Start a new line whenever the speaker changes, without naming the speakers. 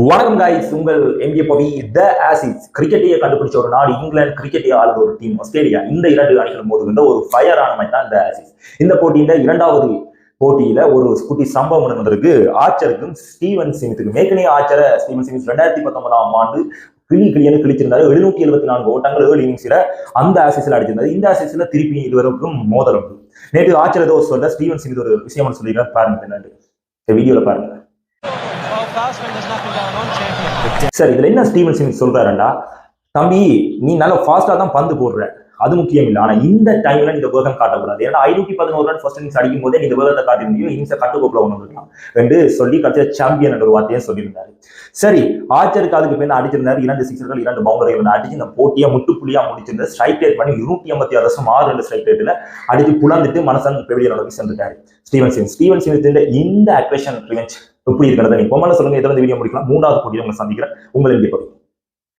வணக்கம் காய்ஸ் உங்கள் எம்பிஏ பவி த ஆசிஸ் கிரிக்கெட்டையே கண்டுபிடிச்ச ஒரு நாடு இங்கிலாந்து கிரிக்கெட்டை ஆளுற ஒரு டீம் ஆஸ்திரேலியா இந்த இரண்டு அணிகளும் மோதுகின்ற ஒரு ஃபயரான மாதிரி தான் இந்த ஆசிஸ் இந்த போட்டியில இரண்டாவது போட்டியில ஒரு குட்டி சம்பவம் நடந்திருக்கு. ஆச்சருக்கும் ஸ்டீவன் சிமித்துக்கும் மேற்கனே ஆச்சர ஸ்டீவன் சிமித் ரெண்டாயிரத்தி பத்தொன்பதாம் ஆண்டு கிளி கிளியன்னு கிழிச்சிருந்தாரு. எழுநூத்தி எழுபத்தி நான்கு ஓட்டங்கள் ஏழு இன்னிங்ஸ்ல அந்த ஆசிஸ்ல அடிச்சிருந்தாரு. இந்த ஆசிஸ்ல திருப்பி இதுவரைக்கும் மோதல் உண்டு. நேற்று ஆச்சர் ஏதோ சொல்ல ஸ்டீவன் சிமித் ஒரு விஷயம் சொல்லியிருக்காரு. பாருங்க இந்த வீடியோல பாருங்க. சார் இதுல என்ன ஸ்டீவன் சிமித் சொல்றாருண்டா தம்பி நீ நல்லா ஃபாஸ்டா தான் பந்து போடுற. அது முக்கியம் இல்லை. ஆனா இந்த டைம்ல நீங்க இந்த வேகம் காட்டக்கூடாது. ஏன்னா ஐநூத்தி பதினோரு ரன் ஃபர்ஸ்ட் இன்னிங்ஸ் அடிக்கும் போதே நீங்க இந்த வேகத்தை காட்ட முடியும் இன்னிங்ஸை கட்டுக்கோப்பில் ஒன்று இருக்கலாம் என்று சொல்லி கடைசியா சாம்பியன் என்ற ஒரு வார்த்தையை சொல்லியிருந்தாரு. சரி ஆச்சருக்கு அதுக்கு பின்ன அடிச்சிருந்தாரு. இரண்டு சிக்ஸர்கள் இரண்டு பவுண்டர்கள் அடிச்சு இந்த போட்டியை முட்டுப்புள்ளியா முடிச்சிருந்த ஸ்ட்ரைக் ரேட் பண்ணி இருநூத்தி ஐம்பத்தி ஆறு வருஷம் ஆறு ரெண்டு ஸ்ட்ரைக் ரேட்ல அடிச்சு புலந்துட்டு மனசன் பெவிலியன் நோக்கி சென்றுட்டாரு. ஸ்டீவன் சிங் ஸ்டீவன் சிங் இந்த அக்ரேஷன் ரிவெஞ்ச் எப்படி இருக்கிறத? நீங்க பொம்மல சொல்லுங்க. எதாவது வீடியோ முடிக்கலாம்? மூணாவது போட்டியில் உங்களை சந்திக்கிறேன். உங்களை எப்படி